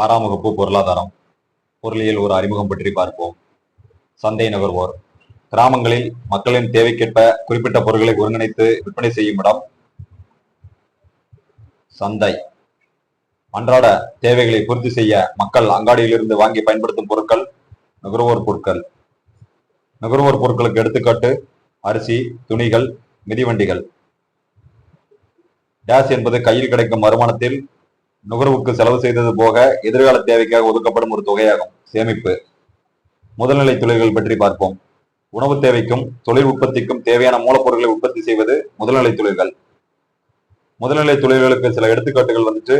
ஆறாம் வகுப்பு பொருளாதாரம். பொருளியல் ஒரு அறிமுகம் பற்றி பார்ப்போம். சந்தை நுகர்வோர். கிராமங்களில் மக்களின் தேவைக்கேற்ப குறிப்பிட்ட பொருட்களை ஒருங்கிணைத்து விற்பனை செய்யும் இடம் சந்தை. அன்றாட தேவைகளை பூர்த்தி செய்ய மக்கள் அங்காடியிலிருந்து வாங்கி பயன்படுத்தும் பொருட்கள் நுகர்வோர் பொருட்கள். நுகர்வோர் பொருட்களுக்கு எடுத்துக்காட்டு அரிசி துணிகள் மிதிவண்டிகள். டேஸ் என்பது கையில் கிடைக்கும் வருமானத்தில் நுகர்வுக்கு செலவு செய்தது போக எதிர்கால தேவைக்காக ஒதுக்கப்படும் ஒரு தொகையாகும். சேமிப்பு. முதல்நிலை தொழில்கள் பற்றி பார்ப்போம். உணவு தேவைக்கும் தொழில் உற்பத்திக்கும் தேவையான மூலப்பொருட்களை உற்பத்தி செய்வது முதல்நிலை தொழில்கள். முதல்நிலை தொழில்களுக்கு சில எடுத்துக்காட்டுகள் வந்துட்டு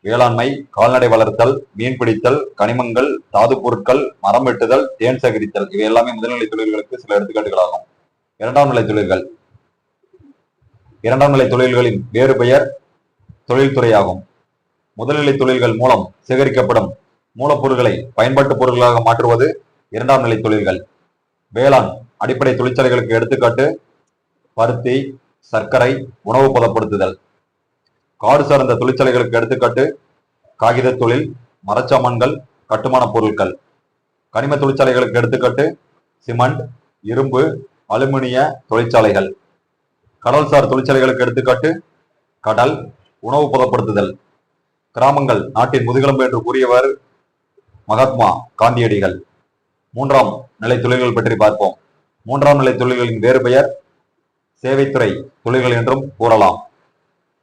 வேளாண்மை கால்நடை வளர்த்தல் மீன் பிடித்தல் கனிமங்கள் தாது பொருட்கள் மரம் வெட்டுதல் தேன் சேகரித்தல். இவை எல்லாமே முதல்நிலை தொழில்களுக்கு சில எடுத்துக்காட்டுகளாகும். இரண்டாம் நிலை தொழில்கள். இரண்டாம் நிலை தொழில்களின் வேறு பெயர் தொழில்துறையாகும். முதல்நிலை தொழில்கள் மூலம் சேகரிக்கப்படும் மூலப்பொருட்களை பயன்பாட்டு பொருட்களாக மாற்றுவது இரண்டாம் நிலை தொழில்கள். வேளாண் அடிப்படை தொழிற்சாலைகளுக்கு எடுத்துக்காட்டு பருத்தி சர்க்கரை உணவு பதப்படுத்துதல். காடு சார்ந்த தொழிற்சாலைகளுக்கு எடுத்துக்காட்டு காகித தொழில் மரச்சாமான்கள் கட்டுமான பொருட்கள். கனிம தொழிற்சாலைகளுக்கு எடுத்துக்காட்டு சிமெண்ட் இரும்பு அலுமினிய தொழிற்சாலைகள். கடல்சார் தொழிற்சாலைகளுக்கு எடுத்துக்காட்டு கடல் உணவு பதப்படுத்துதல். கிராமங்கள் நாட்டின் முதுகெலும்பு என்று கூறியவர் மகாத்மா காந்தியடிகள். மூன்றாம் நிலை தொழில்கள் பற்றி பார்ப்போம். மூன்றாம் நிலை தொழில்களின் வேறு பெயர் சேவைத்துறை தொழில்கள் என்றும் கூறலாம்.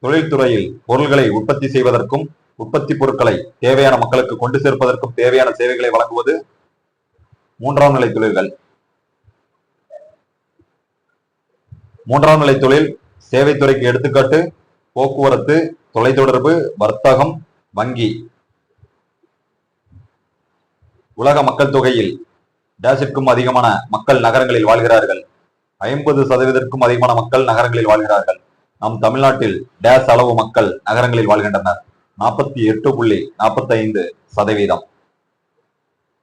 தொழில்துறையில் பொருள்களை உற்பத்தி செய்வதற்கும் உற்பத்தி பொருட்களை தேவையான மக்களுக்கு கொண்டு சேர்ப்பதற்கும் தேவையான சேவைகளை வழங்குவது மூன்றாம் நிலை தொழில்கள். மூன்றாம் நிலை தொழில் சேவைத்துறைக்கு எடுத்துக்காட்டு போக்குவரத்து தொலைத்தொடர்பு வர்த்தகம் வங்கி. உலக மக்கள் தொகையில் டேஷிற்கும் அதிகமான மக்கள் நகரங்களில் வாழ்கிறார்கள். ஐம்பது சதவீதத்திற்கும் அதிகமான மக்கள் நகரங்களில் வாழ்கிறார்கள். நம் தமிழ்நாட்டில் டேஷ் அளவு மக்கள் நகரங்களில் வாழ்கின்றனர். நாற்பத்தி எட்டு புள்ளி நாற்பத்தி ஐந்து சதவீதம்.